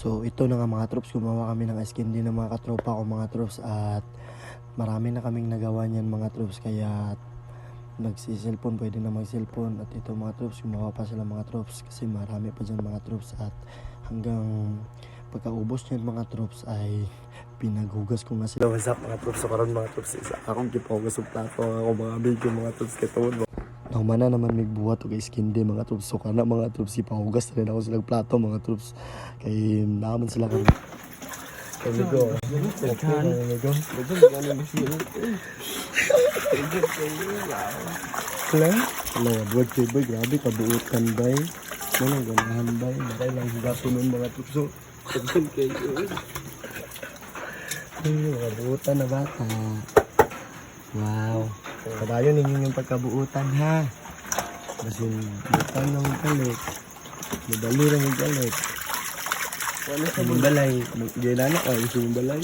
So ito na nga mga troops, gumawa kami ng skin din ng mga katropa ko mga troops at marami na kaming nagawa niyan mga troops. Kaya nagsiselfon pwede na mag-cellphone at ito mga troops gumawa pa sila mga troops kasi marami pa dyan mga troops. At hanggang pagkaubos niyan mga troops ay pinaghugas ko nga sila. What's up mga troops? So karon mga troops. Isa akong kipahugas ng plato. Ako mga amigo mga troops katawon Naumana naman may buhat o kay skin day mga troops so kana mga troops ipahugas na rin ako silang plato mga troops kay naman sila kami kay Migo kay Migo Wala? Wala, buwag kayo boy. Grabe, kabuutan bay. Ano, ganahan bay. Maray lang higato nun mga tukso. Tagyan kayo. Ay, mga buutan na bata. Wow. Kabayo ninyo yung pagkabuutan ha. Kasi buutan lang yung kalit. Madali lang yung kalit. Ano sa yung balay? Gaya na ka, gusto yung balay.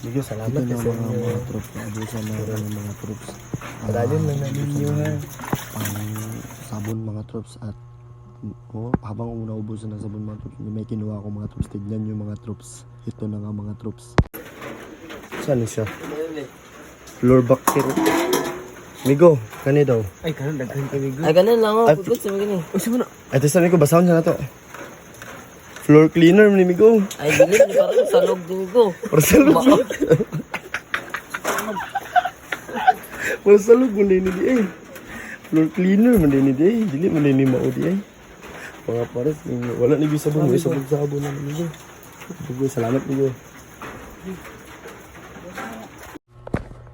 Bigyo, salamat Ito na mga, mga troops abusan na rin ng mga troops. Madalin lang na ninyo ha. Pang sabon mga troops at oh, habang una ubusan ng sabon mga troops, may kinuha ko mga troops. Tignan nyo mga troops. Ito na nga mga troops. Saan siya? Floor bucket. Migo, kani daw. Ay, kanon daghan kami go. Ay, ganun lang Ay, ako. Pagod sa mga Uy, sa mo na. Ay, ito sabi ko, basahon siya na to. Floor cleaner ni Migo. Ay, dili ni parang salog din ko. Para sa loob. Para sa loob, muna ni ay. Floor cleaner, muna ni di ay. Dili, muna ni mao di ay. Mga pares, yung- wala ni sabon. May sabon sa sabon na Migo. Migo, salamat Migo.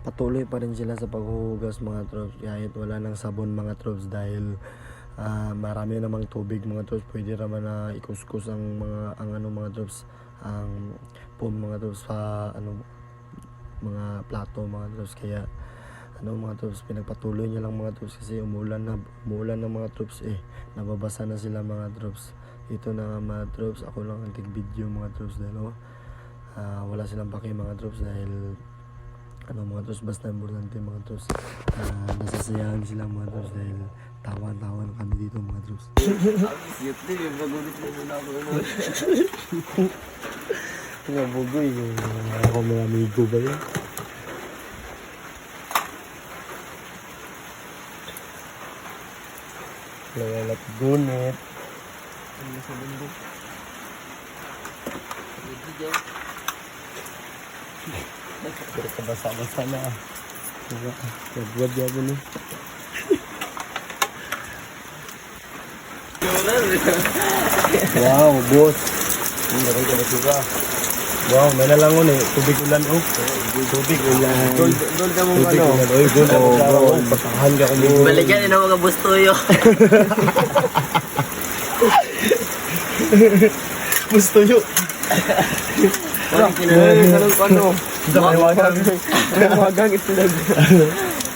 Patuloy pa rin sila sa paghuhugas mga troops. Kahit wala ng sabon mga troops dahil ah, marami namang tubig mga troops. Pwede naman na ikuskus ang mga ang ano mga troops ang foam mga troops sa ano mga plato mga troops. Kaya ano mga troops pinagpatuloy niya lang mga troops kasi umulan na umulan ng mga troops eh. Nababasa na sila mga troops. Ito na nga mga troops. Ako lang ang tig-video mga troops. Dahil oh, ah, wala silang paki mga troops dahil ano mga troops basta importante mga troops uh, nasasayahan sila mga troops dahil tawa-tawa na kami dito mga troops Yut din, yung pagulit mo muna ako. mga bugoy yung ako mga amigo ba yun Lalat gunit pero kabasa-basa na Wag-wag yabo ni Wow, boss. Ang ganda ka ba Wow, may nalangon eh. Tubig ulan oh. Tubig ulan. Doon ka mo Tubig ano. ulan. Oy, good. Oh, oh, Patahan ka kung Balikan din ang mga bustoyo. Gusto ano. Magang itlog.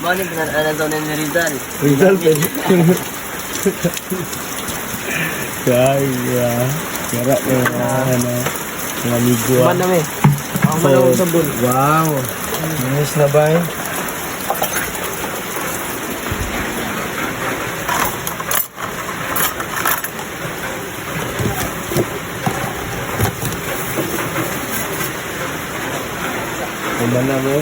Mani pinanaan daw ni Rizal. Rizal, pwede. Kaya, kaya na ano, mga amigo ah. Man nami. Ako man ako sabon. Wow. Nice na ba eh? બનાવે